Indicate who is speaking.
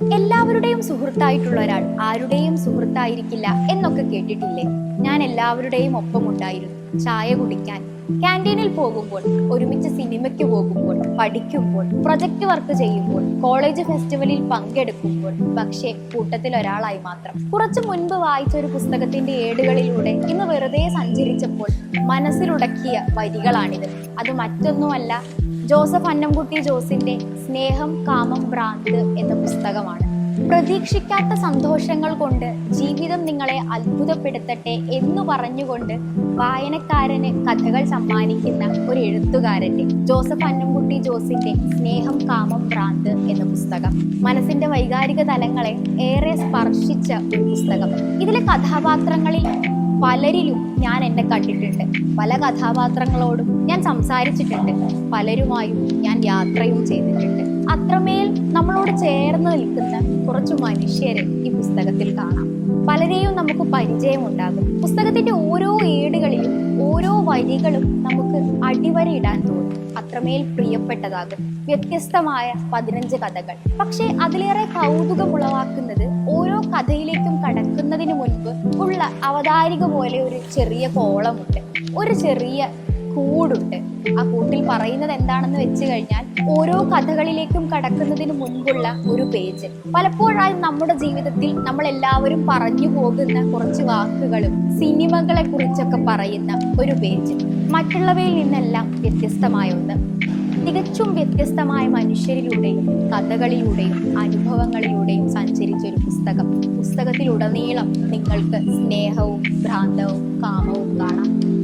Speaker 1: എല്ലാവരുടെയും സുഹൃത്തായിട്ടുള്ള ഒരാൾ ആരുടെയും സുഹൃത്തായിരിക്കില്ല എന്നൊക്കെ കേട്ടിട്ടില്ലേ? ഞാൻ എല്ലാവരുടെയും ഒപ്പം ഒപ്പമുണ്ടായിരുന്നു. ചായ കുടിക്കാൻ ക്യാന്റീനിൽ പോകുമ്പോൾ ഒരുമിച്ച് സിനിമയ്ക്ക് പോകുമ്പോൾ പഠിക്കുമ്പോൾ പ്രൊജക്ട് വർക്ക് ചെയ്യുമ്പോൾ കോളേജ് ഫെസ്റ്റിവലിൽ പങ്കെടുക്കുമ്പോൾ പക്ഷേ കൂട്ടത്തിൽ ഒരാളായി മാത്രം. കുറച്ചു മുൻപ് വായിച്ച ഒരു പുസ്തകത്തിന്റെ ഏടുകളിലൂടെ ഇന്ന് വെറുതെ സഞ്ചരിച്ചപ്പോൾ മനസ്സിലുടക്കിയ വരികളാണിത്. അത് മറ്റൊന്നുമല്ല ജോസഫ് അന്നംകുട്ടി ജോസിന്റെ സ്നേഹം കാമം ഭ്രാന്ത് എന്ന പുസ്തകമാണ്. പ്രതീക്ഷിക്കാത്ത സന്തോഷങ്ങൾ കൊണ്ട് ജീവിതം നിങ്ങളെ അത്ഭുതപ്പെടുത്തട്ടെ എന്ന് പറഞ്ഞുകൊണ്ട് വായനക്കാരന് കഥകൾ സമ്മാനിക്കുന്ന ഒരു എഴുത്തുകാരന്റെ ജോസഫ് അന്നംകുട്ടി ജോസിന്റെ സ്നേഹം കാമം ഭ്രാന്ത് എന്ന പുസ്തകം. മനസ്സിന്റെ വൈകാരിക തലങ്ങളെ ഏറെ സ്പർശിച്ച ഒരു പുസ്തകം. ഇതിലെ കഥാപാത്രങ്ങളിൽ പലരിലും ഞാൻ എന്നെ കണ്ടിട്ടുണ്ട്. പല കഥാപാത്രങ്ങളോടും ഞാൻ സംസാരിച്ചിട്ടുണ്ട്. പലരുമായും ഞാൻ യാത്രയും ചെയ്തിട്ടുണ്ട്. അത്രമേൽ നമ്മളോട് ചേർന്ന് നിൽക്കുന്ന കുറച്ച് മനുഷ്യരെ ഈ പുസ്തകത്തിൽ കാണാം. പലരെയും നമുക്ക് പരിചയമുണ്ടാകും. പുസ്തകത്തിന്റെ ഓരോ ഏടുകളിലും ഓരോ വരികളും നമുക്ക് അടിവരയിടാൻ തോന്നും. അത്രമേൽ പ്രിയപ്പെട്ടതാകും വ്യത്യസ്തമായ പതിനഞ്ച് കഥകൾ. പക്ഷേ അതിലേറെ കൗതുകമുളവാക്കുന്നത് ഓരോ കഥയിലേക്കും കടക്കുന്നതിന് മുൻപ് ഉള്ള അവതാരിക പോലെ ഒരു ചെറിയ കോളമുണ്ട്. ഒരു ചെറിയ കൂടുണ്ട്. ആ പറയുന്നത് എന്താണെന്ന് വെച്ച് കഴിഞ്ഞാൽ ഓരോ കഥകളിലേക്കും കടക്കുന്നതിന് മുൻപുള്ള ഒരു പേജ്. പലപ്പോഴായി നമ്മുടെ ജീവിതത്തിൽ നമ്മൾ എല്ലാവരും പറഞ്ഞു പോകുന്ന കുറച്ച് വാക്കുകളും സിനിമകളെ കുറിച്ചൊക്കെ പറയുന്ന ഒരു പേജ്. മറ്റുള്ളവയിൽ നിന്നെല്ലാം വ്യത്യസ്തമായ ഒന്ന്. തികച്ചും വ്യത്യസ്തമായ മനുഷ്യരിലൂടെയും കഥകളിലൂടെയും അനുഭവങ്ങളിലൂടെയും സഞ്ചരിച്ച ഒരു പുസ്തകം. പുസ്തകത്തിലുടനീളം നിങ്ങൾക്ക് സ്നേഹവും ഭ്രാന്തവും കാമവും കാണാം.